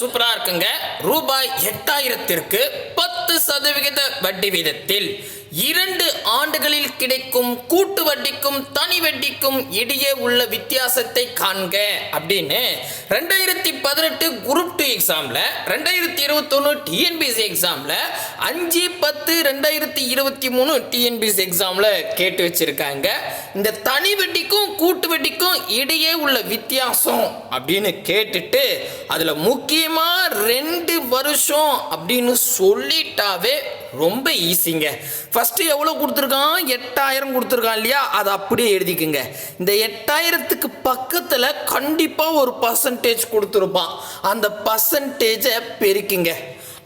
சூப்பரா இருக்குங்க. ரூபாய் எட்டாயிரத்திற்கு பத்து சதவிகித வட்டி வீதத்தில். இரண்டு ஆண்டுகளில் கிடைக்கும் கூட்டு வட்டிக்கும் தனி வட்டிக்கும் இடையே உள்ள வித்தியாசத்தை காண்க. அப்படின்னு ரெண்டாயிரத்தி பதினெட்டு குரூப் டூ எக்ஸாம்ல ரெண்டாயிரத்தி இருபத்தொன்னு டிஎன்பிஎஸ்சி எக்ஸாம்ல அஞ்சு பத்து ரெண்டாயிரத்தி இருபத்தி மூணு டிஎன்பிசி எக்ஸாம்ல கேட்டு வச்சிருக்காங்க. இந்த தனி வட்டிக்கும் கூட்டு வட்டிக்கும் இடையே உள்ள வித்தியாசம் அப்படின்னு கேட்டுட்டு அதுல முக்கியமா ரெண்டு வருஷம் அப்படின்னு சொல்லிட்டாவே ரொம்ப ஈஸிங்க ஃபஸ்ட்டு எவ்வளோ கொடுத்துருக்கான்? எட்டாயிரம் கொடுத்துருக்கான் இல்லையா? அதை அப்படியே எழுதிக்குங்க. இந்த எட்டாயிரத்துக்கு பக்கத்தில் கண்டிப்பாக ஒரு பர்சன்டேஜ் கொடுத்துருப்பான். அந்த பர்சன்டேஜை பெருக்குங்க.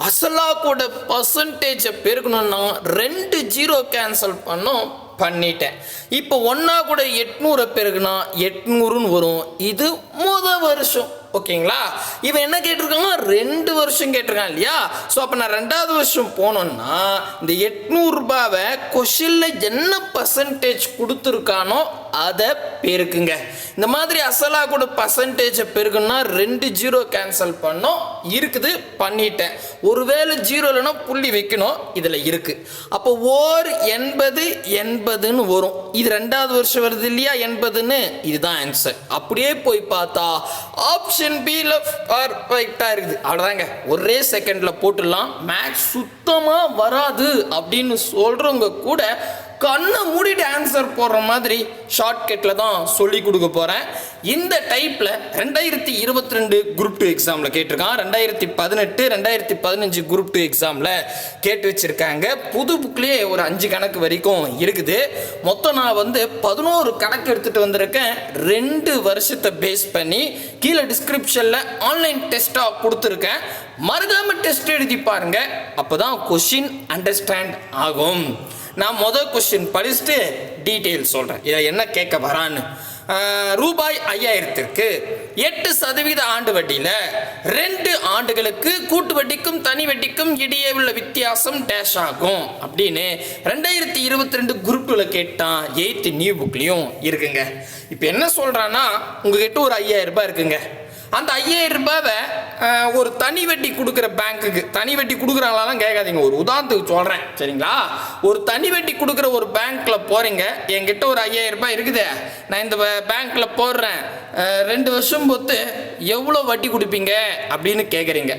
அசலா கூட பர்சன்டேஜை பெருக்கணும்னா ரெண்டு ஜீரோ கேன்சல் பண்ணோம் பண்ணிட்டேன். இப்போ ஒன்றா கூட எட்நூறை பெருக்குனா எட்நூறுன்னு வரும். இது முத வருஷம். ஓகேங்களா? இவன் என்ன கேட்டிருக்காங்க ரெண்டு வருஷம் கேட்டிருக்கான் இல்லையா? ஸோ அப்போ நான் ரெண்டாவது வருஷம் போனோன்னா இந்த எட்நூறுபாவை கொஷினில் என்ன பர்சன்டேஜ் கொடுத்துருக்கானோ அதை பெருக்குங்க. இந்த மாதிரி அசலா கூட பர்சன்டேஜை பெருக்குன்னா ரெண்டு ஜீரோ கேன்சல் பண்ணோம். இருக்குது பண்ணிட்டேன். ஒருவேளை ஜீரோ இல்லைன்னா புள்ளி வைக்கணும். இதில் இருக்குது அப்போ ஓர் எண்பது எண்பதுன்னு வரும். இது ரெண்டாவது வருஷம் வருது இல்லையா? எண்பதுன்னு? இதுதான் ஆன்சர் அப்படியே போய் பார்த்தா ஆப்ஷன் பியில் பர்ஃபெக்டாக இருக்குது. அவ்வளோதாங்க ஒரே செகண்டில் போட்டுடலாம். மேக்ஸ் சுத்தமாக வராது அப்படின்னு சொல்கிறவங்க கூட கண்ணை மூடிட்டு ஆன்சர் போடுற மாதிரி ஷார்ட்கட்டில் தான் சொல்லி கொடுக்க போகிறேன் இந்த டைப்பில் ரெண்டாயிரத்தி இருபத்தி ரெண்டு குரூப் டூ எக்ஸாமில் கேட்டிருக்கான். ரெண்டாயிரத்தி பதினெட்டு ரெண்டாயிரத்தி பதினஞ்சு குரூப் டூ எக்ஸாமில் கேட்டு வச்சுருக்காங்க. புது புக்லேயே ஒரு அஞ்சு கணக்கு வரைக்கும் இருக்குது. மொத்தம் நான் வந்து பதினோரு கணக்கு எடுத்துகிட்டு வந்திருக்கேன். ரெண்டு வருஷத்தை பேஸ் பண்ணி கீழே டிஸ்கிரிப்ஷனில் ஆன்லைன் டெஸ்ட்டாக கொடுத்துருக்கேன். மறக்காம டெஸ்ட் எழுதி பாருங்க. அப்பதான் கொஷின் அண்டர்ஸ்டாண்ட் ஆகும். நான் மொதல் கொஸ்டின் படிச்சுட்டு டீட்டெயில் சொல்கிறேன் இதை என்ன கேட்க வரான்னு? ரூபாய் ஐயாயிரத்திற்கு எட்டு சதவீத ஆண்டு வட்டியில் ரெண்டு ஆண்டுகளுக்கு கூட்டு வட்டிக்கும் தனி வட்டிக்கும் இடையே உள்ள வித்தியாசம் டேஷ் ஆகும். அப்படின்னு ரெண்டாயிரத்தி இருபத்தி ரெண்டு குரூப்பில் கேட்டான் எயித்து நியூ புக்லேயும் இருக்குங்க. இப்போ என்ன சொல்கிறான்னா உங்ககிட்ட ஒரு ஐயாயிரம் ரூபாய் இருக்குங்க. அந்த ஐயாயிரம் ரூபாவை ஒரு தனி வட்டி கொடுக்குற பேங்க்குக்கு தனி வட்டி கொடுக்குறாங்களாலாம் கேட்காதீங்க. ஒரு உதாரணத்துக்கு சொல்கிறேன் சரிங்களா? ஒரு தனி வட்டி கொடுக்குற ஒரு பேங்க்கில் போகிறீங்க என்கிட்ட ஒரு ஐயாயிரம் ரூபாய் இருக்குது. நான் இந்த பேங்க்கில் போடுறேன். ரெண்டு வருஷம் பொறுத்து எவ்வளோ வட்டி கொடுப்பீங்க? அப்படின்னு கேட்குறீங்க.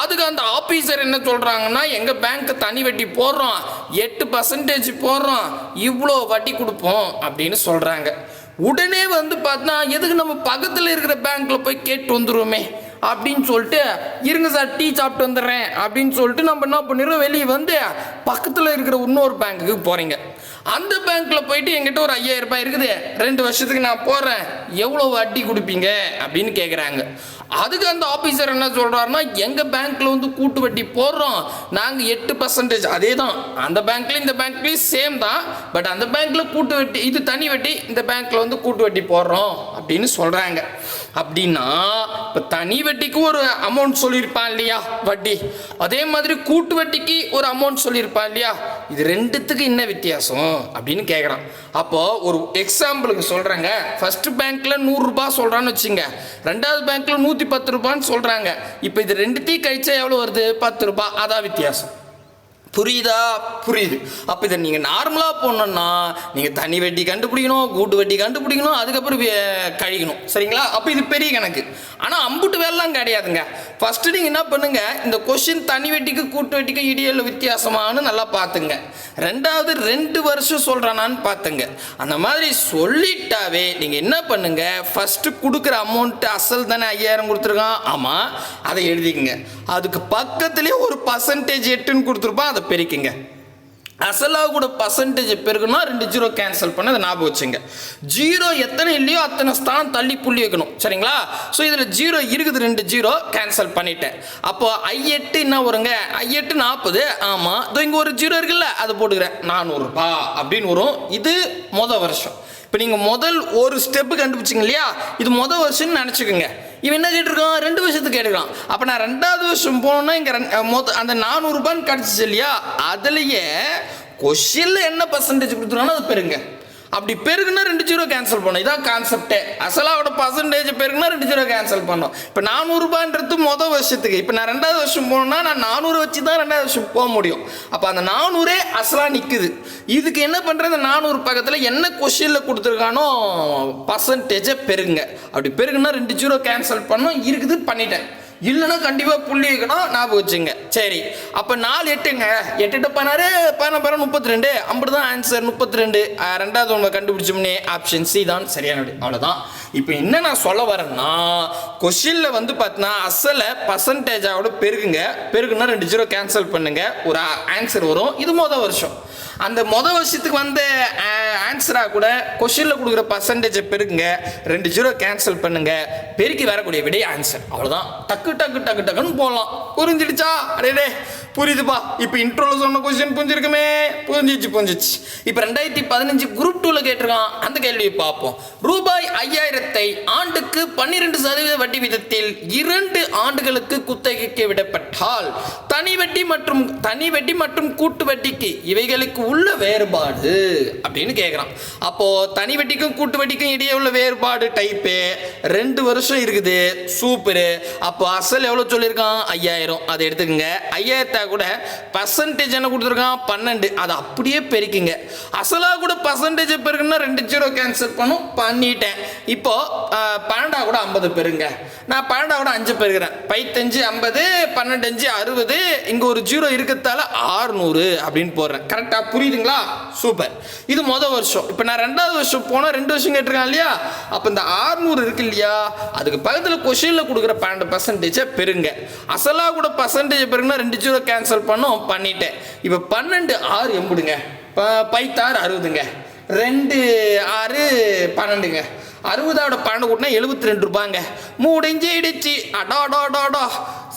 அதுக்கு அந்த ஆஃபீஸர் என்ன சொல்கிறாங்கன்னா எங்கள் பேங்க்கு தனி வட்டி போடுறோம். எட்டு பர்சன்டேஜ் போடுறோம். இவ்வளோ வட்டி கொடுப்போம் அப்படின்னு சொல்கிறாங்க உடனே வந்து பார்த்தா எதுக்கு நம்ம பக்கத்தில் இருக்கிற பேங்க்கில் போய் கேட்டு வந்துருவோமே? அப்படின்னு சொல்லிட்டு இருங்க சார் டீ சாப்பிட்டு வந்துடுறேன். அப்படின்னு சொல்லிட்டு நம்ம என்ன பண்ணிடுறோம்? வெளியே வந்து பக்கத்தில் இருக்கிற இன்னொரு பேங்க்குக்கு போகிறீங்க அந்த பேங்க்கில் போயிட்டு என்கிட்ட ஒரு ஐயாயிரம் ரூபாய் இருக்குது. ரெண்டு வருஷத்துக்கு நான் போகிறேன் எவ்வளோ வட்டி கொடுப்பீங்க? அப்படின்னு கேட்குறாங்க அதுக்கு அந்த ஆஃபீஸர் என்ன சொல்கிறாருன்னா எங்கள் பேங்க்கில் வந்து கூட்டு வட்டி போடுறோம். நாங்கள் எட்டு பர்சன்டேஜ் அதே தான் அந்த பேங்க்லேயும் இந்த பேங்க்லேயும் சேம் தான். பட் அந்த பேங்க்கில் கூட்டு வட்டி இது தனி வட்டி இந்த பேங்க்கில் வந்து கூட்டு வட்டி போடுறோம் அப்படின்னு சொல்கிறாங்க அப்படின்னா இப்போ தனி வட்டிக்கு ஒரு அமௌண்ட் சொல்லியிருப்பான் இல்லையா வட்டி. அதே மாதிரி கூட்டு வட்டிக்கு ஒரு அமௌண்ட் சொல்லியிருப்பான் இல்லையா இது ரெண்டுத்துக்கு என்ன வித்தியாசம் அப்படின்னு கேட்குறான் அப்போது ஒரு எக்ஸாம்பிளுக்கு சொல்கிறாங்க ஃபஸ்ட்டு பேங்க்கில் நூறுரூபா சொல்கிறான்னு வச்சுங்க. ரெண்டாவது பேங்க்கில் நூற்றி பத்து ரூபான்னு சொல்கிறாங்க இப்போ இது ரெண்டுத்தையும் கழிச்சா எவ்வளோ வருது? பத்து ரூபாய். அதான் வித்தியாசம். புரியுதா? புரியுது. அப்போ இதை நீங்கள் நார்மலாக போடணுன்னா நீங்கள் தனி வட்டி கண்டுபிடிக்கணும் கூட்டு வட்டி கண்டுபிடிக்கணும் அதுக்கப்புறம் வே- கழிக்கணும். சரிங்களா? அப்போ இது பெரிய கணக்கு. ஆனால் அம்புட்டு வேலைலாம் கிடையாதுங்க. ஃபஸ்ட்டு நீங்கள் என்ன பண்ணுங்கள் இந்த கொஷின் தனி வெட்டிக்கு கூட்டு வெட்டிக்கு இடையில வித்தியாசமானு நல்லா பார்த்துங்க. ரெண்டாவது ரெண்டு வருஷம் சொல்கிறானான்னு பார்த்துங்க. அந்த மாதிரி சொல்லிட்டாவே நீங்கள் என்ன பண்ணுங்க ஃபஸ்ட்டு கொடுக்குற அமௌண்ட்டு அசல் தானே ஐயாயிரம் கொடுத்துருக்கான். ஆமாம் அதை எழுதிக்கங்க. அதுக்கு பக்கத்துலேயே ஒரு பர்சன்டேஜ் எட்டுன்னு கொடுத்துருப்போம் அதை பெருக்கிங்க. அசலாக கூட பர்சன்டேஜ் பெருக்கணும் ரெண்டு ஜீரோ கேன்சல் பண்ண அதை ஞாபகம் வச்சுங்க. ஜீரோ எத்தனை இல்லையோ அத்தனை ஸ்தானம் தள்ளி புள்ளி வைக்கணும் சரிங்களா? ஸோ இதில் ஜீரோ இருக்குது ரெண்டு ஜீரோ கேன்சல் பண்ணிட்டேன். அப்போ ஐ எட்டு என்ன வருங்க? ஐ எட்டு நாற்பது. ஆமாம் இதோ இங்கே ஒரு ஜீரோ இருக்குல்ல அதை போட்டுக்கிறேன். நானூறுபா அப்படின்னு வரும். இது மொதல் வருஷம். இப்போ நீங்கள் முதல் ஒரு ஸ்டெப்பு கண்டுபிடிச்சிங்க இல்லையா? இது மொதல் வருஷம்னு நினச்சிக்கோங்க. இவன் என்ன கேட்டிருக்கான்? ரெண்டு வருஷத்துக்கு கேட்டுருக்கான். அப்போ நான் ரெண்டாவது வருஷம் போனோன்னா இங்கே மொத்த அந்த நானூறுபான்னு கிடச்சிச்சு இல்லையா? அதுலேயே கொஷினில் என்ன பர்சன்டேஜ் கொடுத்துருக்கானோ அது பெருங்க அப்படி பெருகுனா ரெண்டு ஜீரோ கேன்சல் பண்ணோம். இதான் கான்செப்டே அசலாவோட பர்சன்டேஜ் பெருகுனா ரெண்டு ஜீரோ கேன்சல் பண்ணோம். இப்போ நானூறுபான்றது மொதல் வருஷத்துக்கு. இப்போ நான் ரெண்டாவது வருஷம் போகணுன்னா நான் நானூறு வச்சு தான் ரெண்டாவது வருஷம் போக முடியும். அப்போ அந்த நானூறே அசலாக நிற்குது இதுக்கு என்ன பண்ணுறது நானூறு பக்கத்தில் என்ன கொஷினில் கொடுத்துருக்கானோ பர்சன்டேஜை பெருங்க. அப்படி பெருகுனா ரெண்டு ஜீரோ கேன்சல் பண்ணோம். இருக்குது பண்ணிட்டேன். இல்லைன்னா கண்டிப்பாக புள்ளி இருக்கணும் ஞாபகம் வச்சுங்க. சரி அப்போ நாலு எட்டுங்க. எட்டு எட்டு பதினாறு பதினாறு பதினாறு முப்பத்தி ரெண்டு அப்படி தான் ஆன்சர் முப்பத்தி ரெண்டு ரெண்டாவது ஒன்று கண்டுபிடிச்சோம்னே ஆப்ஷன் சி தான். சரியான அவ்வளோதான் இப்போ என்ன நான் சொல்ல வரேன்னா கொஷினில் வந்து பார்த்தீங்கன்னா அசலை பர்சன்டேஜாவோட பெருகுங்க. பெருகுன்னா ரெண்டு ஜீரோ கேன்சல் பண்ணுங்க. ஒரு ஆன்சர் வரும். இது மொதல் வருஷம். அந்த மொதல் வருஷத்துக்கு வந்த ஆன்சராக கூட கொஷினில் கொடுக்குற பர்சன்டேஜை பெருக்குங்க ரெண்டு ஜீரோ கேன்சல் பண்ணுங்க. பெருக்கி வரக்கூடிய விடை ஆன்சர் அவ்வளோதான் டக்கு டக்கு டக்கு டக்குன்னு போகலாம் புரிஞ்சிடுச்சா? அடே புரியுதுப்பா. இப்போ இன்ட்ரோவில் சொன்ன கொஸ்டின் புரிஞ்சிருக்குமே? புரிஞ்சிச்சு புரிஞ்சிச்சு. இப்போ ரெண்டாயிரத்தி பதினஞ்சு குரூப் டூவில் கேட்டிருக்கான். அந்த கேள்வியை பார்ப்போம். ரூபாய் ஐயாயிரத்தி ஆண்டுக்கு பன்னிரெண்டு சதவீத வட்டி விதத்தில் இரண்டு ஆண்டுகளுக்கு குத்தகைக்கு விடப்பட்டால் தனி வட்டி மற்றும் தனி வட்டி மற்றும் கூட்டு வட்டிக்கு இவைகளுக்கு உள்ள வேறுபாடு அப்படின்னு கேட்குறான் அப்போ தனி வட்டிக்கும் கூட்டு வட்டிக்கும் இடையே உள்ள வேறுபாடு டைப்பு ரெண்டு வருஷம் இருக்குது சூப்பரு அப்போ அசல் எவ்வளோ சொல்லியிருக்கான்? ஐயாயிரம். அதை எடுத்துக்கோங்க. ஐயாயிரத்தா கூட பர்சன்டேஜ் என்ன கொடுத்துருக்கான்? பன்னெண்டு. அதை அப்படியே பெருக்கிங்க. அசலாக கூட பர்சன்டேஜ் பெருக்குன்னா ரெண்டு ஜீரோ கேன்சல் பண்ணும் பண்ணிட்டேன். இப்போ ஆஹ், பன்னெண்டா கூட ஐம்பது பெருங்க நான் பன்னெண்டா கூட அஞ்சு பெருக்கிறேன் பைத்தஞ்சு ஐம்பது பன்னெண்டு அஞ்சு அறுபது இங்கே ஒரு ஜீரோ இருக்கிறதால ஆறுநூறு அப்படின்னு போடுறேன். கரெக்டாக புரியுதுங்களா? சூப்பர் இது மொதல் வருஷம். இப்போ நான் ரெண்டாவது வருஷம் போனால் ரெண்டு வருஷம் கேட்டிருக்கேன் இல்லையா? அப்போ இந்த ஆறுநூறு இருக்கு இல்லையா? அதுக்கு பக்கத்தில் கொஷினில் கொடுக்குற பன்னெண்டு பர்சன்டேஜை பெருங்க அசலாக கூட பர்சன்டேஜ் பெருங்கன்னா ரெண்டு ஜீரோ கேன்சல் பண்ணோம் பண்ணிட்டேன். இப்போ பன்னெண்டு ஆறு எம்புடுங்க. பைத்தாறு அறுபதுங்க. ரெண்டு ஆறு பன்னெண்டுங்க. அறுபதாவோட பன்னெண்டு கூட்டினா எழுபத்தி ரெண்டு ரூபாங்க. முடிஞ்சிடுச்சு. அடாடாடாடா. அடா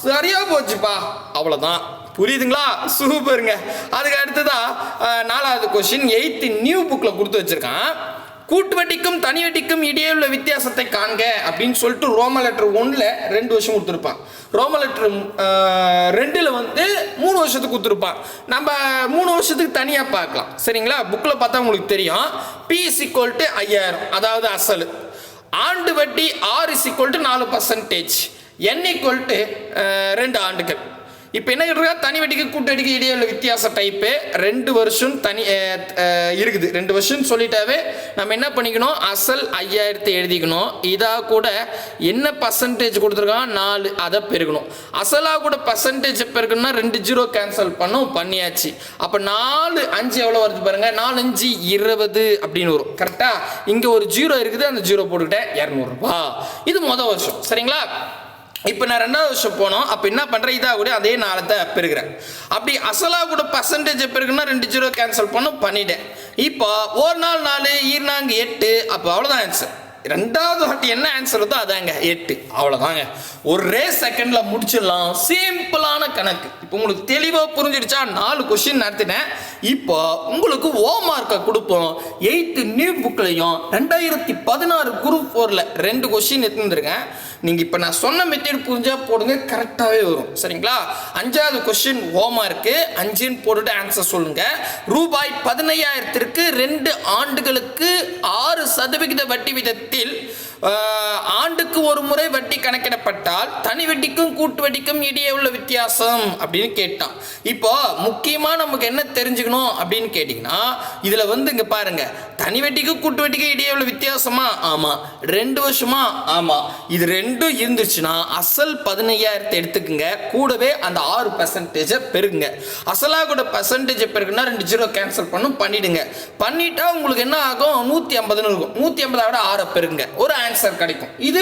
சரியா போச்சுப்பா. அவ்வளோதான் புரியுதுங்களா? சூப்பருங்க. அதுக்கு அடுத்ததா நாலாவது கொஸ்டின் எயித்து நியூ புக்கில் கொடுத்து வச்சுருக்கான். கூட்டு வட்டிக்கும் தனி வட்டிக்கும் இடையே உள்ள வித்தியாசத்தை காண்க அப்படின்னு சொல்லிட்டு ரோம லெட்டர் ஒன்றில் ரெண்டு வருஷம் கொடுத்துருப்பான். ரோம லெட்டர் ரெண்டில் வந்து மூணு வருஷத்துக்கு கொடுத்துருப்பான். நம்ம மூணு வருஷத்துக்கு தனியாக பார்க்கலாம். சரிங்களா? புக்கில் பார்த்தா உங்களுக்கு தெரியும். பிஎஸ் ஈக்குவல் டு ஐயாயிரம். அதாவது அசல். ஆண்டு வட்டி ஆர் இஸ் ஈக்குவல் டு நாலு பர்சன்டேஜ் என் ஈக்குவல் டு ரெண்டு ஆண்டுகள். இப்போ என்ன கேட்டிருக்கா தனி வெடிக்கு கூட்டு வட்டிக்கு இடையே உள்ள வித்தியாச டைப்பு ரெண்டு வருஷம் தனி இருக்குது. ரெண்டு வருஷம் சொல்லிட்டாவே நம்ம என்ன பண்ணிக்கணும்? அசல் ஐயாயிரத்தை எழுதிக்கணும். இதாக கூட என்ன பர்சன்டேஜ் கொடுத்துருக்கான்? நாலு. அதை பெருக்கணும். அசலாக கூட பர்சன்டேஜ் பெருக்கணும்னா ரெண்டு ஜீரோ கேன்சல் பண்ணோம் பண்ணியாச்சு. அப்போ நாலு அஞ்சு எவ்வளோ வருது பாருங்கள் நாலு அஞ்சு இருபது அப்படின்னு வரும். கரெக்டாக இங்கே ஒரு ஜீரோ இருக்குது அந்த ஜீரோ போட்டுக்கிட்டேன் இரநூறுபா. இது மொதல் வருஷம். சரிங்களா? இப்போ நான் ரெண்டாவது வருஷம் போனோம். அப்போ என்ன பண்ணுறேன் இதாக கூட அதே நாளத்தை பெருகிறேன் அப்படி அசலாக கூட பர்சன்டேஜ் பெருகுனா ரெண்டு ஜீரோ கேன்சல் பண்ண பண்ணிட்டேன். இப்போ ஒரு நாள் நாலு ஈர்னாங்க எட்டு அப்போ அவ்வளோதான் ஆன்சர் ரெண்டாவது வாட்டி என்ன ஆன்சர் வருதோ அதாங்க எட்டு. அவ்வளோதாங்க ஒரே செகண்டில் முடிச்சிடலாம். சிம்பிளான கணக்கு. இப்போ உங்களுக்கு தெளிவாக புரிஞ்சிடுச்சா? நாலு கொஷின் நடத்தினேன். இப்போ உங்களுக்கு ஓ மார்க்கை கொடுப்போம். எயித்து நியூ புக்லையும் ரெண்டாயிரத்தி பதினாறு குரூப் ஃபோரில் ரெண்டு கொஷின் எடுத்துருக்கேன் நீங்கள் இப்போ நான் சொன்ன மெத்தேட் புரிஞ்சா போடுங்க கரெக்டாகவே வரும். சரிங்களா? அஞ்சாவது கொஸ்டின் ஓமா இருக்கு அஞ்சுன்னு போட்டுட்டு ஆன்சர் சொல்லுங்க. ரூபாய் பதினையாயிரத்திற்கு ரெண்டு ஆண்டுகளுக்கு ஆறு சதவிகித வட்டி விதத்தில் ஆண்டுக்கு ஒரு முறை வட்டி கணக்கிடப்பட்டால் தனி வட்டிக்கும் கூட்டு வட்டிக்கும் இடையே உள்ள வித்தியாசம் அப்படின்னு கேட்டான். இப்போ முக்கியமாக நமக்கு என்ன தெரிஞ்சுக்கணும் அப்படின்னு கேட்டிங்கன்னா இதில் வந்து இங்கே பாருங்க தனி வட்டிக்கும் கூட்டு வட்டிக்கும் இடையே உள்ள வித்தியாசமா? ஆமாம் ரெண்டு வருஷமா? ஆமாம் இது ரெண்டும் இருந்துச்சுன்னா அசல் பதினையாயிரத்தை எடுத்துக்குங்க. கூடவே அந்த ஆறு பர்சன்டேஜை பெருங்க அசலாக கூட பர்சன்டேஜ் பெருக்குன்னா ரெண்டு ஜீரோ கேன்சல் பண்ணும் பண்ணிடுங்க. பண்ணிட்டா உங்களுக்கு என்ன ஆகும்? நூற்றி ஐம்பதுன்னு இருக்கும். நூற்றி ஐம்பதை விட ஆறை பெருங்க ஒரு ஆன்சர் கிடைக்கும். இது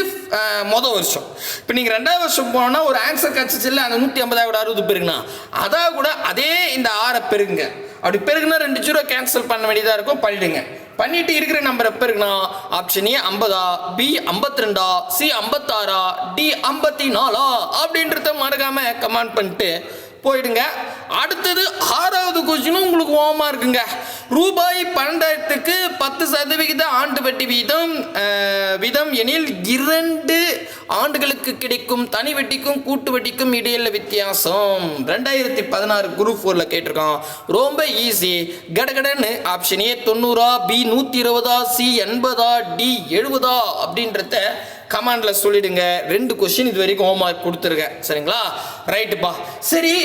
மொதல் வருஷம். இப்போ நீங்கள் ரெண்டாவது வருஷம் போனால் ஒரு ஆன்சர் கிடச்சிச்சு இல்லை அந்த நூற்றி ஐம்பதாவது அறுபது பேருங்கண்ணா அதாவது கூட அதே இந்த ஆறை பெருகுங்க. அப்படி பெருகுனா ரெண்டு ஜீரோ கேன்சல் பண்ண வேண்டியதாக இருக்கும் பண்ணிடுங்க. பண்ணிட்டு இருக்கிற நம்பரை பெருகுனா ஆப்ஷன் ஏ ஐம்பதா பி ஐம்பத்தி ரெண்டா சி ஐம்பத்தாறா டி ஐம்பத்தி நாலா அப்படின்றத மறக்காமல் கமெண்ட் பண்ணிட்டு போயிடுங்க. அடுத்தது ஆறாவது கொஸ்டினும் உங்களுக்கு ஓமா இருக்குங்க. ரூபாய் பன்னெண்டாயிரத்துக்கு பத்து சதவிகித ஆண்டு வட்டி வீதம் விதம் வீதம் எனில் இரண்டு ஆண்டுகளுக்கு கிடைக்கும் தனி வட்டிக்கும் கூட்டு வட்டிக்கும் இடையில வித்தியாசம். ரெண்டாயிரத்தி பதினாறு குரூப் ஃபோரில் கேட்டிருக்கோம் ரொம்ப ஈஸி கடகடன்னு ஆப்ஷன் ஏ தொண்ணூறா பி நூற்றி இருபதா சி எண்பதா டி எழுபதா அப்படின்றத கமாண்ட்ல சொல்லிடுங்க. ரெண்டு கொஸ்டின் இது வரைக்கும் ஹோம் ஒர்க் கொடுத்துருக்கேன். சரிங்களா? ரைட்டுப்பா சரி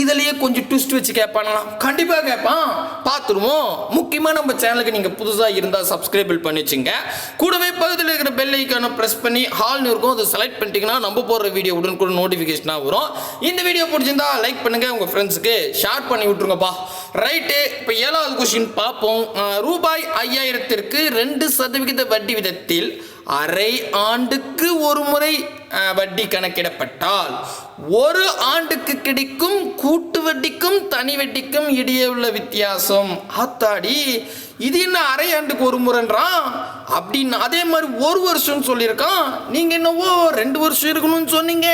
இதுலயே கொஞ்சம் ட்விஸ்ட் வச்சு கேட்பானா கண்டிப்பாக கேட்பான். பார்த்துருவோம். முக்கியமாக நம்ம சேனலுக்கு நீங்கள் புதுசாக இருந்தால் சப்ஸ்கிரைபிள் பண்ணி வச்சுங்க. கூடவே பக்கத்தில் இருக்கிற பெல் ஐக்கானை ப்ரெஸ் பண்ணி ஹால்னு இருக்கும் அதை செலக்ட் பண்ணிட்டீங்கன்னா நம்ம போடுற வீடியோ உடனுக்குடன் நோட்டிஃபிகேஷனாக வரும். இந்த வீடியோ பிடிச்சிருந்தா லைக் பண்ணுங்க. உங்கள் ஃப்ரெண்ட்ஸுக்கு ஷேர் பண்ணி விட்ருங்கப்பா ரைட்டு இப்போ ஏழாவது கொஸ்டின் பார்ப்போம். ரூபாய் ஐயாயிரத்திற்கு ரெண்டு சதவிகித வட்டி விதத்தில் அரை ஆண்டுக்கு ஒரு முறை வட்டி கணக்கிடப்பட்டால் ஒரு ஆண்டுக்கு கிடைக்கும் கூட்டு வட்டிக்கும் தனி வட்டிக்கும் இடையே உள்ள வித்தியாசம். ஆத்தாடி இது என்ன அரை ஆண்டுக்கு ஒரு முறைன்றான் அப்படின்னு அதே மாதிரி ஒரு வருஷம்னு சொல்லியிருக்கான். நீங்கள் என்னவோ ரெண்டு வருஷம் இருக்கணும்னு சொன்னீங்க.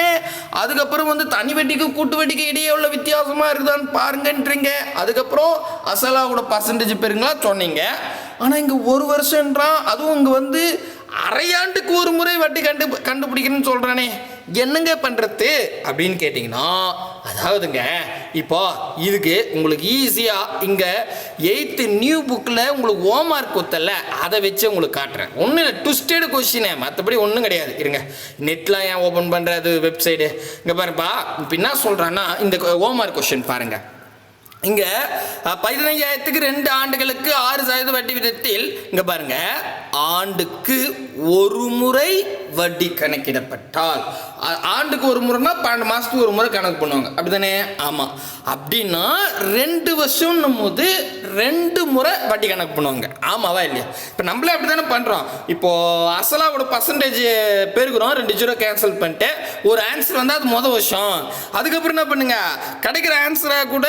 அதுக்கப்புறம் வந்து தனி வட்டிக்கு கூட்டு வட்டிக்கு இடையே உள்ள வித்தியாசமாக இருக்குதான்னு பாருங்கன்றீங்க. அதுக்கப்புறம் அசலாவோட பர்சன்டேஜ் பெருங்களா சொன்னீங்க. ஆனால் இங்கே ஒரு வருஷன்றான் அதுவும் இங்கே வந்து அரையாண்டுக்கு ஒரு முறை வட்டி கண்டு கண்டுபிடிக்கணும்னு சொல்கிறானே என்னங்க பண்ணுறது அப்படின்னு கேட்டிங்கன்னா அதாவதுங்க இப்போ இதுக்கு உங்களுக்கு ஈஸியாக இங்கே எயித்து நியூ புக்கில் உங்களுக்கு ஹோம்ஒர்க் கொடுத்தல அதை வச்சு உங்களுக்கு காட்டுறேன். ஒன்றும் இல்லை ட்விஸ்டடு கொஸ்டினே மற்றபடி ஒன்றும் கிடையாது. இருங்க நெட்டில் ஏன் ஓப்பன் பண்ணுறது வெப்சைடு இங்கே பாருப்பா இப்போ என்ன சொல்கிறான்னா இந்த ஹோம்ஒர்க் கொஸ்டின் பாருங்கள் இங்க பதினஞ்சாயிரத்துக்கு பதினைஞ்சாயிரத்துக்கு ரெண்டு ஆண்டுகளுக்கு ஆறு சதவீத வட்டி விதத்தில் இங்க பாருங்க ஆண்டுக்கு ஒரு முறை வட்டி கணக்கிடப்பட்டால். ஆண்டுக்கு ஒரு முறைனா பன்னெண்டு மாதத்துக்கு ஒரு முறை கணக்கு பண்ணுவாங்க. அப்படிதானே? ஆமாம் அப்படின்னா ரெண்டு வருஷம்னும் போது ரெண்டு முறை வட்டி கணக்கு பண்ணுவாங்க. ஆமாவா இல்லையா? இப்போ நம்மளே அப்படி தானே பண்ணுறோம் இப்போது அசலாவோட பர்சன்டேஜ் பெருக்கிறோம் ரெண்டு ஜீரோ கேன்சல் பண்ணிட்டு ஒரு ஆன்சர் வந்து அது மொதல் வருஷம். அதுக்கப்புறம் என்ன பண்ணுங்க? கிடைக்கிற ஆன்சரை கூட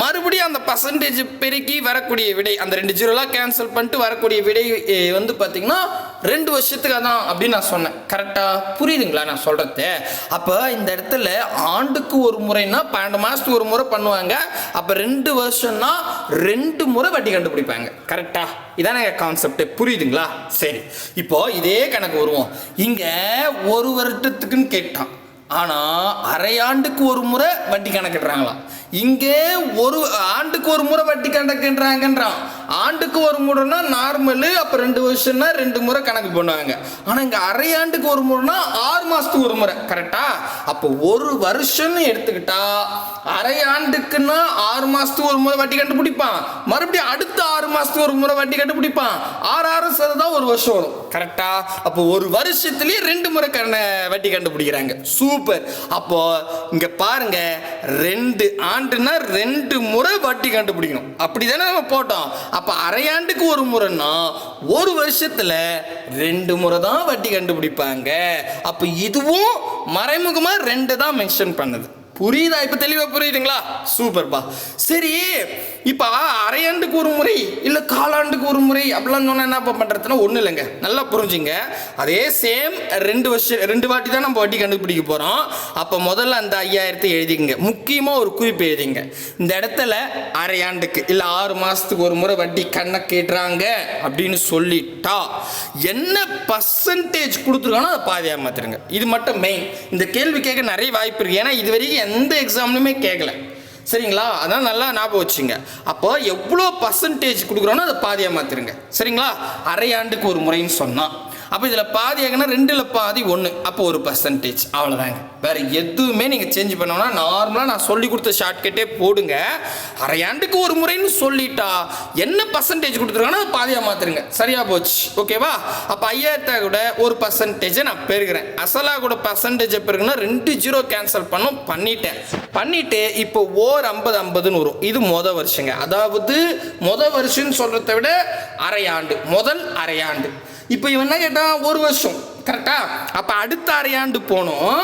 மறுபடியும் அந்த பர்சன்டேஜ் பெருக்கி வரக்கூடிய விடை அந்த ரெண்டு ஜீரோலாம் கேன்சல் பண்ணிட்டு வரக்கூடிய விடை வந்து பார்த்திங்கன்னா ரெண்டு வருஷத்துக்கு அதான் அப்படின்னு நான் சொன்னேன். கரெக்டாக புரியுதுங்களா நான் சொல்கிறது அப்போ இந்த இடத்துல ஆண்டுக்கு ஒரு முறைன்னா பன்னெண்டு மாதத்துக்கு ஒரு முறை பண்ணுவாங்க. அப்போ ரெண்டு வருஷம்னா ரெண்டு முறை வட்டி கண்டுபிடிப்பாங்க. கரெக்டாக இதான கான்செப்ட் புரியுதுங்களா? சரி. இப்போ இதே கணக்கு வருவோம். இங்கே ஒரு வருடத்துக்குன்னு கேட்டான். ஆனால் அரை ஆண்டுக்கு ஒரு முறை வட்டி கணக்கிடுறாங்களாம். இங்கே ஒரு ஆண்டுக்கு ஒரு முறை வட்டி கணக்குன்றாங்கன்றான் ஆண்டுக்கு ஒரு முறைனா நார்மலு அப்போ ரெண்டு வருஷம்னா ரெண்டு முறை கணக்கு பண்ணுவாங்க. ஆனால் இங்கே அரை ஆண்டுக்கு ஒரு முறைனா ஆறு மாதத்துக்கு ஒரு முறை கரெக்டா அப்போ ஒரு வருஷம்னு எடுத்துக்கிட்டா அரை ஆண்டுக்குன்னா ஆறு மாதத்துக்கு ஒரு முறை வட்டி கண்டுபிடிப்பான். மறுபடியும் அடுத்த ஆறு மாதத்துக்கு ஒரு முறை வட்டி கண்டுபிடிப்பான். ஆறு ஆறு தான் ஒரு வருஷம் வரும் கரெக்டா அப்போ ஒரு வருஷத்துலேயே ரெண்டு முறை கண்ண வட்டி கண்டுபிடிக்கிறாங்க. சூப்பர். அப்போ இங்கே பாருங்க ரெண்டு ஆண்டுனா ரெண்டு முறை வட்டி கண்டுபிடிக்கணும். அப்படி தானே நம்ம போட்டோம். அப்போ அரையாண்டுக்கு ஒரு முறைன்னா ஒரு வருஷத்தில் ரெண்டு முறை தான் வட்டி கண்டுபிடிப்பாங்க. அப்போ இதுவும் மறைமுகமாக ரெண்டு தான் மென்ஷன் பண்ணுது. புரியுதா? இப்போ தெளிவாக புரியுதுங்களா? சூப்பர்ப்பா சரி இப்போ அரையாண்டுக்கு ஒரு முறை இல்லை காலாண்டுக்கு ஒரு முறை அப்படிலாம் சொன்னால் என்ன பண்ணுறதுன்னா ஒன்றும் இல்லைங்க. நல்லா புரிஞ்சுங்க. அதே சேம் ரெண்டு வருஷம் ரெண்டு வாட்டி தான் நம்ம வட்டி கண்டுபிடிக்க போகிறோம் அப்போ முதல்ல அந்த ஐயாயிரத்தை எழுதிக்கங்க. முக்கியமாக ஒரு குறிப்பு எழுதிங்க. இந்த இடத்துல அரையாண்டுக்கு இல்லை ஆறு மாதத்துக்கு ஒரு முறை வட்டி கண்ணை கேட்டுறாங்க அப்படின்னு சொல்லிட்டா என்ன பர்சன்டேஜ் கொடுத்துருக்கானோ அதை பாதையாக மாத்திருங்க. இது மட்டும் மெயின் இந்த கேள்வி கேட்க நிறைய வாய்ப்பு இருக்குது ஏன்னா இது வரைக்கும் எந்த எக்ஸாம்லையுமே கேட்கல சரிங்களா? அதான் நல்லா ஞாபகம் வச்சுங்க. அப்போ எவ்வளோ பர்சன்டேஜ் கொடுக்குறோன்னோ அதை பாதியாக மாற்றிருங்க சரிங்களா? அரையாண்டுக்கு ஒரு முறைன்னு சொன்னால் அப்போ இதில் பாதி ஆகுனா ரெண்டில் பாதி ஒன்று அப்போ ஒரு பர்சன்டேஜ் அவ்வளோதாங்க வேறு எதுவுமே நீங்கள் சேஞ்ச் பண்ணோம்னா நார்மலாக நான் சொல்லி கொடுத்த ஷார்ட்கட்டே போடுங்க. அரையாண்டுக்கு ஒரு முறைன்னு சொல்லிட்டா என்ன பர்சன்டேஜ் கொடுத்துருக்கானோ அதை பாதியாக மாற்றுருங்க சரியாக போச்சு. ஓகேவா அப்போ ஐயாயிரத்தா கூட ஒரு பர்சன்டேஜை நான் பெருகிறேன். அசலா கூட பர்சன்டேஜை பெருகுனா ரெண்டு ஜீரோ கேன்சல் பண்ணும் பண்ணிட்டேன். பண்ணிட்டு இப்போ ஓர் ஐம்பது ஐம்பதுன்னு வரும். இது மொதல் வருஷங்க. அதாவது மொதல் வருஷம்னு சொல்கிறத விட அரையாண்டு. முதல் அரையாண்டு. இப்போ இவன் என்ன கேட்டான்? ஒரு வருஷம். கரெக்டா அப்போ அடுத்த அரையாண்டு போனோம்.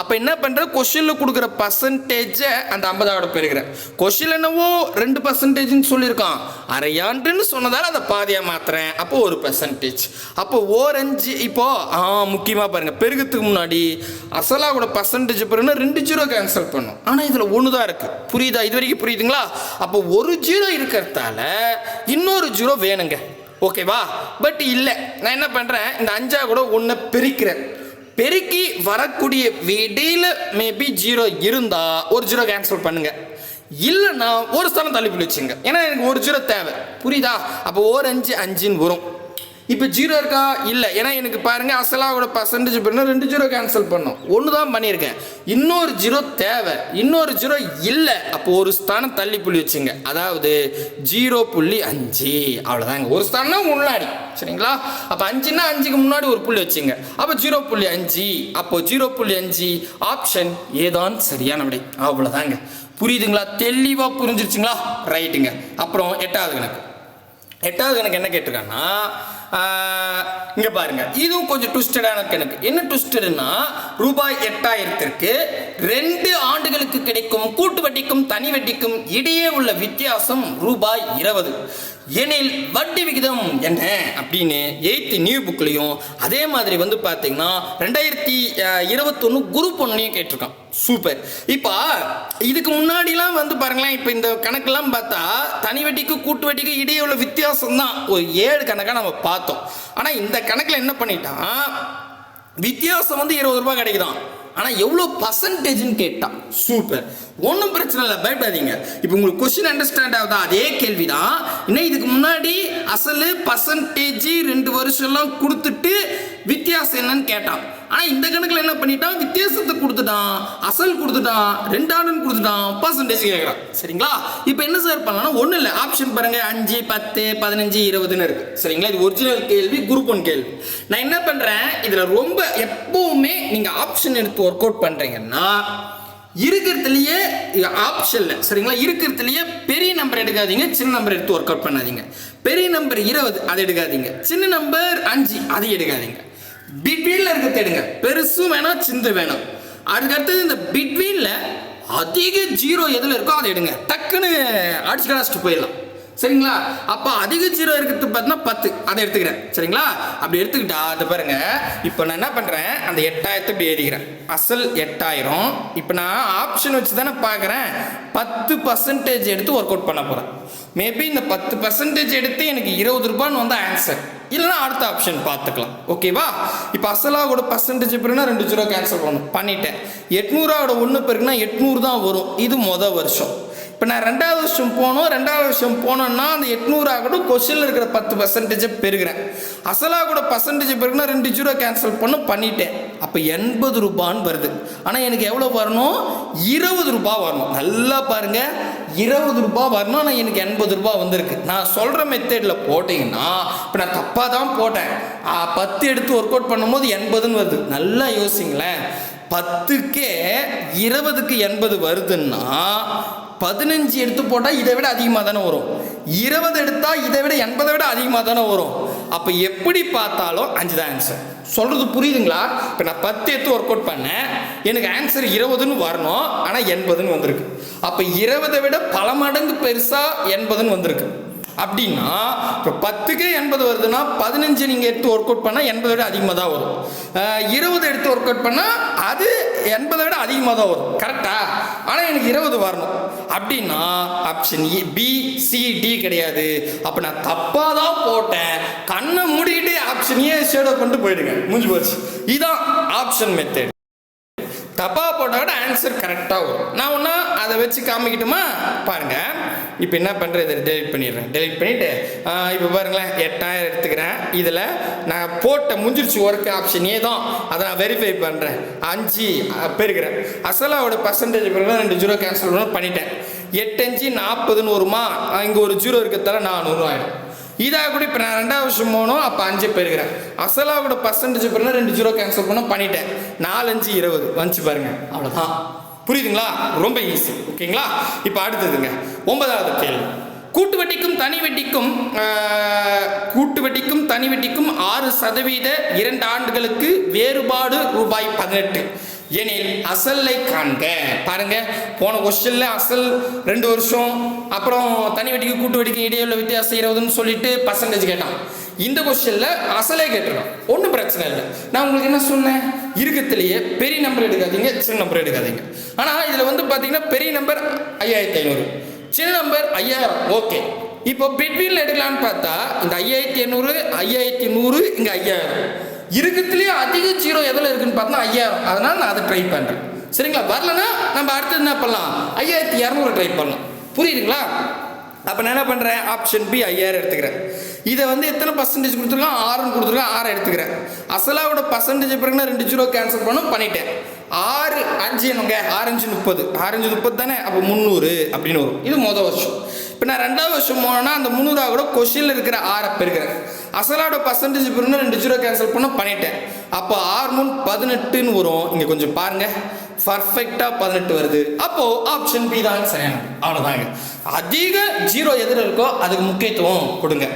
அப்போ என்ன பண்ணுற கொஷினில் கொடுக்குற பர்சன்டேஜை அந்த ஐம்பதாவோட பெருகிறேன் கொஷின் என்னவோ ரெண்டு பர்சன்டேஜ்னு சொல்லியிருக்கான். அரையாண்டுன்னு சொன்னதால் அதை பாதியாக மாத்துறேன். அப்போ ஒரு பர்சன்டேஜ் அப்போ ஓரஞ்சு இப்போ ஆ முக்கியமாக பாருங்கள் பெருகிறதுக்கு முன்னாடி அசலாவோட பர்சன்டேஜ் பெருகுனா ரெண்டு ஜீரோ கேன்சல் பண்ணும். ஆனால் இதில் ஒன்று தான் இருக்குது புரியுதா? இது வரைக்கும் புரியுதுங்களா? அப்போ ஒரு ஜீரோ இருக்கிறதால இன்னொரு ஜீரோ வேணுங்க. ஓகேவா பட் இல்லை. நான் என்ன பண்ணுறேன் இந்த அஞ்சா கூட ஒன்றை பெருக்கிறேன். பெருக்கி வரக்கூடிய விடையில் மேபி ஜீரோ இருந்தால் ஒரு ஜீரோ கேன்சல் பண்ணுங்கள் இல்லைன்னா ஒரு ஸ்தானம் தள்ளி வச்சுங்க. ஏன்னா எனக்கு ஒரு ஜீரோ தேவை. புரியுதா? அப்போ ஒரு அஞ்சு அஞ்சுன்னு வரும். இப்போ ஜீரோ இருக்கா? இல்லை. ஏன்னா எனக்கு பாருங்கள் அசலாவோட பர்சன்டேஜ் பண்ணால் ரெண்டு ஜீரோ கேன்சல் பண்ணோம். ஒன்று தான் பண்ணியிருக்கேன். இன்னொரு ஜீரோ தேவை. இன்னொரு ஜீரோ இல்லை. அப்போ ஒரு ஸ்தானம் தள்ளி புள்ளி வச்சுங்க. அதாவது ஜீரோ புள்ளி அஞ்சு. அவ்வளோதாங்க ஒரு ஸ்தானம்னா முன்னாடி. சரிங்களா? அப்போ அஞ்சுன்னா அஞ்சுக்கு முன்னாடி ஒரு புள்ளி வச்சுங்க. அப்போ ஜீரோ புள்ளி அஞ்சு. அப்போ ஜீரோ புள்ளி அஞ்சு. ஆப்ஷன் ஏதான் சரியான விடை. அவ்வளோதாங்க புரியுதுங்களா? தெளிவாக புரிஞ்சிருச்சுங்களா? ரைட்டுங்க அப்புறம் எட்டாவது கணக்கு. எட்டாவது கணக்கு என்ன கேட்டிருக்காங்கன்னா இங்கே பாருங்க. இதுவும் கொஞ்சம் ட்விஸ்டடான கணக்கு. என்ன ட்விஸ்டட்னா ரூபாய் எட்டாயிரத்திற்கு ரெண்டு ஆண்டுகளுக்கு கிடைக்கும் கூட்டு வட்டிக்கும் தனி வட்டிக்கும் இடையே உள்ள வித்தியாசம் ரூபாய் இருபது. எனில் வட்டி விகிதம் என்ன? அப்படின்னு எயித்து நியூ புக்லையும் அதே மாதிரி வந்து பார்த்தீங்கன்னா ரெண்டாயிரத்தி இருபத்தொன்று குரூப் ஒன்றையும் கேட்டிருக்கான். சூப்பர் இப்போ இதுக்கு முன்னாடிலாம் வந்து பாருங்களேன் இப்போ இந்த கணக்கெல்லாம் பார்த்தா தனி வட்டிக்கு கூட்டு வட்டிக்கு இடையே உள்ள வித்தியாசம் தான் ஒரு ஏழு கணக்காக நம்ம பார்த்தோம். ஆனால் இந்த கணக்கில் என்ன பண்ணிட்டான்? வித்தியாசம் வந்து இருபது ரூபாய் கிடைக்குதான். ஆனால் எவ்வளோ பர்சன்டேஜ்னு கேட்டான் சூப்பர் ஒன்றும் பிரச்சனை இல்லை பயப்படாதீங்க. இப்போ உங்களுக்கு கொஸ்டின் அண்டர்ஸ்டாண்ட் ஆகுதா? அதே கேள்வி தான் இன்னும் இதுக்கு முன்னாடி அசலு பர்சன்டேஜ் ரெண்டு வருஷம்லாம் கொடுத்துட்டு வித்தியாசம் என்னன்னு கேட்டான். ஆனால் இந்த கணக்கில் என்ன பண்ணிட்டான்? வித்தியாசத்தை கொடுத்துட்டான். அசல் கொடுத்துட்டான். ரெண்டு கொடுத்துட்டான். பர்சன்டேஜ் கேட்குறான் சரிங்களா? இப்போ என்ன சார் பண்ணலாம் ஒன்றும் இல்லை. ஆப்ஷன் பாருங்க. அஞ்சு பத்து பதினஞ்சு இருபதுன்னு இருக்கு. சரிங்களா? இது ஒரிஜினல் கேள்வி குரூப் ஒன் கேள்வி. நான் என்ன பண்ணுறேன் இதில் ரொம்ப எப்பவுமே நீங்கள் ஆப்ஷன் எடுத்து ஒர்க் அவுட் பண்ணுறீங்கன்னா இருக்கிறதுலையே ஆப்ஷனில் சரிங்களா? இருக்கிறதுலையே பெரிய நம்பர் எடுக்காதீங்க. சின்ன நம்பர் எடுத்து ஒர்க் அவுட் பண்ணாதீங்க. பெரிய நம்பர் இருபது அதை எடுக்காதீங்க. சின்ன நம்பர் அஞ்சு அதை எடுக்காதீங்க. பிட்வீனில் இருக்க தேடுங்க. பெருசும் வேணாம் சிந்து வேணும். அதுக்கடுத்தது இந்த பிட்வீனில் அதிக ஜீரோ எதில் இருக்கோ அதை எடுங்க. டக்குன்னு அடிச்சு கடாச்சிட்டு போயிடலாம். சரிங்களா? அப்போ அதிக ஜீரோ இருக்கிறது பார்த்தீங்கன்னா பத்து. அதை எடுத்துக்கிறேன். சரிங்களா? அப்படி எடுத்துக்கிட்டா அது பாருங்க. இப்போ நான் என்ன பண்ணுறேன் அந்த எட்டாயிரத்தை இப்படி எழுதிக்கிறேன். அசல் எட்டாயிரம். இப்போ நான் ஆப்ஷன் வச்சு தானே பார்க்குறேன். பத்து பர்சன்டேஜ் எடுத்து ஒர்க் அவுட் பண்ண போகிறேன் மேபி இந்த பத்து பர்சன்டேஜ் எடுத்து எனக்கு இருபது ரூபான்னு வந்தால் ஆன்சர் இல்லைன்னா அடுத்த ஆப்ஷன் பார்த்துக்கலாம். ஓகேவா இப்போ அசலாவோட பர்சன்டேஜ் பெருனா ரெண்டு ஜீரோ கேன்சல் பண்ணணும். பண்ணிட்டேன். எட்நூறாவோட ஒன்று பிறகுனா எட்நூறு தான் வரும். இது மொதல் வருஷம். இப்போ நான் ரெண்டாவது வருஷம் போனோம் ரெண்டாவது வருஷம் போனோன்னா அந்த எட்நூறு ஆகட்டும் கொஸ்டினில் இருக்கிற பத்து பர்சன்டேஜை பெருகிறேன். அசலாக கூட பர்சன்டேஜ் பெருகுனா ரெண்டு ஜீரோ கேன்சல் பண்ண பண்ணிட்டேன். அப்போ எண்பது ரூபான்னு வருது. ஆனால் எனக்கு எவ்வளோ வரணும்? இருபது ரூபாய் வரணும். நல்லா பாருங்கள் இருபது ரூபா வரணும் ஆனால் எனக்கு எண்பது ரூபாய் வந்திருக்கு. நான் சொல்கிற மெத்தேடில் போட்டிங்கன்னா இப்போ நான் தப்பாக தான் போட்டேன். பத்து எடுத்து ஒர்க் அவுட் பண்ணும்போது எண்பதுன்னு வருது. நல்லா யோசிங்களேன். பத்துக்கே இருபதுக்கு எண்பது வருதுன்னா பதினஞ்சு எடுத்து போட்டால் இதை விட அதிகமாக தானே வரும். இருபது எடுத்தால் இதை விட எண்பதை விட அதிகமாக தானே வரும். அப்போ எப்படி பார்த்தாலும் அஞ்சு தான் ஆன்சர் சொல்கிறது புரியுதுங்களா? இப்போ நான் பத்து எடுத்து ஒர்க் அவுட் பண்ணேன். எனக்கு ஆன்சர் இருபதுன்னு வரணும். ஆனால் எண்பதுன்னு வந்திருக்கு. அப்போ இருபதை விட பல மடங்கு பெருசாக எண்பதுன்னு வந்திருக்கு. அப்படின்னா இப்போ பத்துக்கு எண்பது வருதுன்னா பதினஞ்சு நீங்கள் எடுத்து ஒர்க் அவுட் பண்ணால் எண்பதை விட அதிகமாக தான் வரும். இருபது எடுத்து ஒர்க் அவுட் பண்ணால் அது எண்பதை விட அதிகமாக தான் வரும். கரெக்டா ஆனால் எனக்கு இருபது வரணும். அப்படின்னா option E B C D கிடையாது. அப்போ நான் தப்பாக தான் போட்டேன். கண்ணை மூடிக்கிட்டு ஆப்ஷன் ஏ ஷேடோ பண்ணிட்டு போயிடுங்க. முடிஞ்சு போச்சு. இதான் ஆப்ஷன் மெத்தட் தப்பாக போட்டால் கூட ஆன்சர் கரெக்டாக வரும். நான் ஒன்றா அதை வச்சு காமிக்கட்டுமா? பாருங்க. இப்போ என்ன பண்ணுறது டெலிட் பண்ணிடுறேன். டெலிட் பண்ணிவிட்டு இப்போ பாருங்களேன் எட்டாயிரம் எடுத்துக்கிறேன். இதில் நான் போட்ட முடிஞ்சிருச்சு ஒர்க் ஆப்ஷனே தான். அதை நான் வெரிஃபை பண்ணுறேன் அஞ்சு பெருக்கிறேன். அசலாவோட பர்சன்டேஜ் பிறகு ரெண்டு ஜீரோ கேன்சல் பண்ண பண்ணிட்டேன். எட்டு அஞ்சு நாற்பதுன்னு வருமா? இங்கே ஒரு ஜீரோ இருக்கிறதால நானூறு ஆயிடும். இதாக கூட இப்போ நான் ரெண்டாவது வருஷம் போனோம் அப்போ அஞ்சு பெருகிறேன் அசலாக கூட பர்சன்டேஜ் பண்ணால் ரெண்டு ஜீரோ கேன்சல் பண்ண பண்ணிட்டேன். நாலஞ்சு இருபது. வந்துச்சு பாருங்க. அவ்வளோதான் புரியுதுங்களா? ரொம்ப ஈஸி ஓகேங்களா இப்போ அடுத்ததுங்க. ஒன்பதாவது கேள்வி. கூட்டு வட்டிக்கும் தனி வட்டிக்கும் கூட்டு வட்டிக்கும் தனி வட்டிக்கும் ஆறு சதவீத இரண்டு ஆண்டுகளுக்கு வேறுபாடு ரூபாய் பதினெட்டு. எனில் அசலை காண்க. பாருங்க போன கொஸ்டின்ல அசல் ரெண்டு வருஷம் அப்புறம் தனி வட்டிக்கு கூட்டு வட்டிக்கு இடையே உள்ள வித்தியாசம் இருபதுன்னு சொல்லிட்டு பர்சன்டேஜ் கேட்டான். இந்த கொஸ்டின்ல அசலே கேட்டுடும் ஒன்றும் பிரச்சனை இல்லை. நான் உங்களுக்கு என்ன சொன்னேன்? இருக்கத்திலேயே பெரிய நம்பர் எடுக்காதீங்க சின்ன நம்பர் எடுக்காதீங்க. ஆனால் இதில் வந்து பார்த்தீங்கன்னா பெரிய நம்பர் ஐயாயிரத்தி ஐநூறு. சின்ன நம்பர் ஐயாயிரம். ஓகே இப்போ பிட்வீனில் எடுக்கலான்னு பார்த்தா இந்த ஐயாயிரத்தி எண்ணூறு ஐயாயிரத்தி நூறு இங்கே ஐயாயிரம். இருக்கத்துலேயே அதிக ஜீரோ எதில் இருக்குன்னு பார்த்தா ஐயாயிரம். அதனால் நான் அதை ட்ரை பண்ணுறேன் சரிங்களா? வரலன்னா நம்ம அடுத்தது என்ன பண்ணலாம்? ஐயாயிரத்தி இரநூறு ட்ரை பண்ணலாம். புரியுதுங்களா? அப்போ நான் என்ன பண்ணுறேன் ஆப்ஷன் பி ஐயாயிரம் எடுத்துக்கிறேன். இதை வந்து எத்தனை பர்சன்டேஜ் கொடுத்துருக்கான்? ஆறுன்னு கொடுத்துருக்கான். ஆறு எடுத்துக்கிறேன். அசலாவோட பர்சன்டேஜ் பிறகு ரெண்டு ஜீரோ கேன்சல் பண்ணும் பண்ணிட்டேன். ஆறு அஞ்சு என்னங்க? ஆரஞ்சு முப்பது. ஆரஞ்சு முப்பது தானே? அப்போ முந்நூறு அப்படின்னு வரும். இது மொதல் வருஷம். இப்போ நான் ரெண்டாவது வருஷம் போனேன்னா அந்த முந்நூறுவா கூட கொஷினில் இருக்கிற ஆறை பெருக்கிறேன். அசலாவோட பர்சன்டேஜ் பிறகு ரெண்டு ஜீரோ கேன்சல் பண்ண பண்ணிட்டேன். அப்போ ஆறு மூணு பதினெட்டுன்னு வரும். இங்கே கொஞ்சம் பாருங்க. பர்ஃபெக்டாக பதினெட்டு வருது. அப்போ ஆப்ஷன் பி தான் சரியான. அவ்வளோதாங்க அதிக ஜீரோ எதில் இருக்கோ அதுக்கு முக்கியத்துவம் கொடுங்க.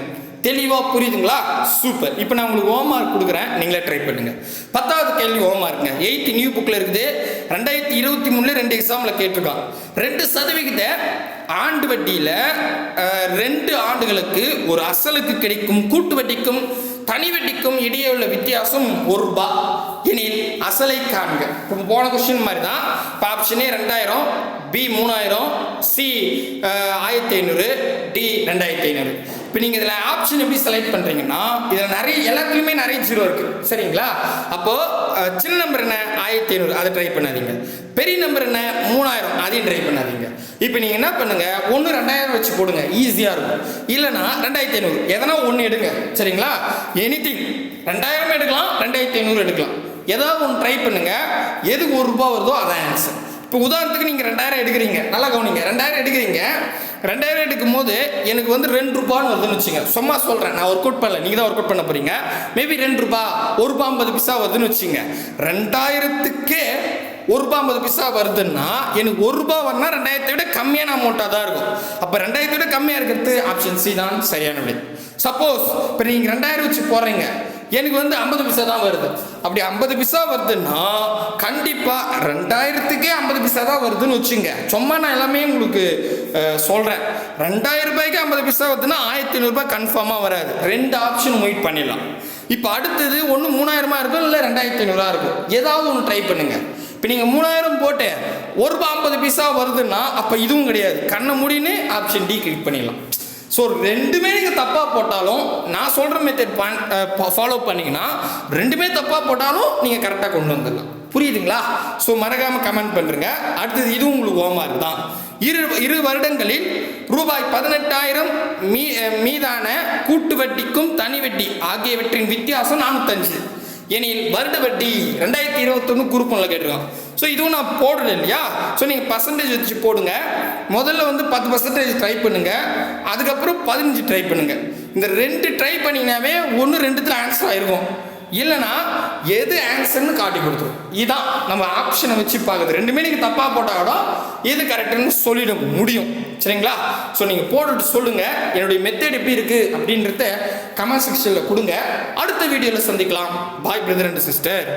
தெளிவாக புரியுதுங்களா? சூப்பர். இப்போ நான் உங்களுக்கு ஹோம் மார்க் கொடுக்குறேன். நீங்களே ட்ரை பண்ணுங்க. பத்தாவது கேள்வி ஹோம் மார்க்குங்க எயித்து நியூ புக்கில் இருக்குது. ரெண்டாயிரத்தி இருபத்தி மூணுல ரெண்டு எக்ஸாமில் கேட்டிருக்கான். ரெண்டு சதவிகித ஆண்டு வட்டியில் ரெண்டு ஆண்டுகளுக்கு ஒரு அசலுக்கு கிடைக்கும் கூட்டு வட்டிக்கும் தனி வட்டிக்கும் இடையே உள்ள வித்தியாசம் ஒரு ரூபா. எனில் அசலை காண்க. இப்போ போன கொஸ்டின் மாதிரி தான் இப்போ ஆப்ஷனே ரெண்டாயிரம் பி மூணாயிரம் சி ஆயிரத்தி ஐநூறு டி ரெண்டாயிரத்தி ஐநூறு. இப்போ நீங்கள் இதில் ஆப்ஷன் எப்படி செலக்ட் பண்ணுறீங்கன்னா இதில் நிறைய எல்லாத்துலேயுமே நிறைய ஜீரோ இருக்குது சரிங்களா? அப்போது சின்ன நம்பர் என்ன? ஆயிரத்தி ஐநூறு. அதை ட்ரை பண்ணாதீங்க. பெரிய நம்பர் என்ன? மூணாயிரம். அதையும் ட்ரை பண்ணாதீங்க. இப்போ நீங்கள் என்ன பண்ணுங்கள் ஒன்று ரெண்டாயிரம் வச்சு போடுங்க. ஈஸியாக இருக்கும். இல்லைனா ரெண்டாயிரத்தி ஐநூறு. எதனா ஒன்று எடுங்க. சரிங்களா? எனி திங் ரெண்டாயிரம் எடுக்கலாம் ரெண்டாயிரத்தி ஐநூறு எடுக்கலாம். ஏதாவது ஒன்று ட்ரை பண்ணுங்கள் எதுக்கு ஒரு ரூபா வருதோ அதான் ஆன்சர் இப்போ உதாரணத்துக்கு நீங்கள் ரெண்டாயிரம் எடுக்கிறீங்க. நல்லா கவனிங்க. ரெண்டாயிரம் எடுக்கிறீங்க. ரெண்டாயிரம் எடுக்கும் போது எனக்கு வந்து ரெண்டு ரூபான்னு வருதுன்னு வச்சுங்க சும்மா சொல்கிறேன் நான் ஒர்க் அவுட் பண்ணல. நீங்கள் தான் ஒர்க் அவுட் பண்ண போறீங்க. மேபி ரெண்டு ரூபா ஒரு ரூபா ஐம்பது பைசா வருதுன்னு வச்சுங்க ரெண்டாயிரத்துக்கே ஒரு ரூபா ஐம்பது பைசா வருதுன்னா எனக்கு ஒரு ரூபா வரனா ரெண்டாயிரத்தை விட கம்மியான அமௌண்ட்டாக தான் இருக்கும். அப்போ ரெண்டாயிரத்தை விட கம்மியாக இருக்கிறது ஆப்ஷன் சி தான் சரியான விடை. சப்போஸ் இப்போ நீங்கள் ரெண்டாயிரம் வச்சு போகிறீங்க எனக்கு வந்து ஐம்பது பைசா தான் வருது. அப்படி ஐம்பது பைசா வருதுன்னா கண்டிப்பாக ரெண்டாயிரத்துக்கே ஐம்பது பைசா தான் வருதுன்னு வச்சுங்க. சும்மா நான் எல்லாமே உங்களுக்கு சொல்கிறேன் ரெண்டாயிரம் ரூபாய்க்கு ஐம்பது பைசா வருதுன்னா ஆயிரத்தி ஐநூறுரூபா கன்ஃபார்மாக வராது. ரெண்டு ஆப்ஷன் வெயிட் பண்ணிடலாம். இப்போ அடுத்தது ஒன்று மூணாயிரமா இருக்கும் இல்லை ரெண்டாயிரத்தி ஐநூறுரூவா இருக்கும். ஏதாவது ஒன்று ட்ரை பண்ணுங்க. இப்போ நீங்கள் மூணாயிரம் போட்டு ஒரு ரூபா ஐம்பது பைசா வருதுன்னா அப்போ இதுவும் கிடையாது. கண்ணை முடின்னு ஆப்ஷன் டி கிளிக் பண்ணிடலாம். ஸோ ரெண்டுமே நீங்கள் தப்பாக போட்டாலும் நான் சொல்கிற மெத்தட் ஃபாலோ பண்ணிங்கன்னா ரெண்டுமே தப்பாக போட்டாலும் நீங்கள் கரெக்டாக கொண்டு வந்துடலாம். புரியுதுங்களா? ஸோ மறக்காமல் கமெண்ட் பண்ணுறங்க அடுத்தது இதுவும் உங்களுக்கு ஹோம்ஒர்க் தான் இரு இரு வருடங்களில் ரூபாய் பதினெட்டாயிரம் மீ மீதான கூட்டு வட்டிக்கும் தனி வட்டி ஆகியவற்றின் வித்தியாசம் நானூத்தஞ்சு. எனில் வருட வட்டி ரெண்டாயிரத்தி இருபத்தொன்று குரூப்பில் கேட்டிருக்கான். ஸோ இதுவும் நான் போடுறேன் இல்லையா? ஸோ நீங்கள் பர்சன்டேஜ் வச்சு போடுங்க. முதல்ல வந்து பத்து பர்சன்டேஜ் ட்ரை பண்ணுங்க. அதுக்கப்புறம் பதினஞ்சு ட்ரை பண்ணுங்க. இந்த ரெண்டு ட்ரை பண்ணிங்கனாவே ஒன்று ரெண்டுத்தில் ஆன்சர் ஆயிருக்கும். இல்லைனா எது ஆன்சர்னு காட்டி கொடுத்துரும். இதான் நம்ம ஆப்ஷனை வச்சு பார்க்குறது. ரெண்டுமே நீங்கள் தப்பாக போட்டால் கூட எது கரெக்டுன்னு சொல்லிட முடியும். சரிங்களா? ஸோ நீங்கள் போட்டுட்டு சொல்லுங்கள் என்னுடைய மெத்தட் எப்படி இருக்குது அப்படின்றத கமெண்ட் செக்ஷனில் கொடுங்க. அடுத்த வீடியோவில் சந்திக்கலாம். பாய் பிரதர் அண்ட் சிஸ்டர்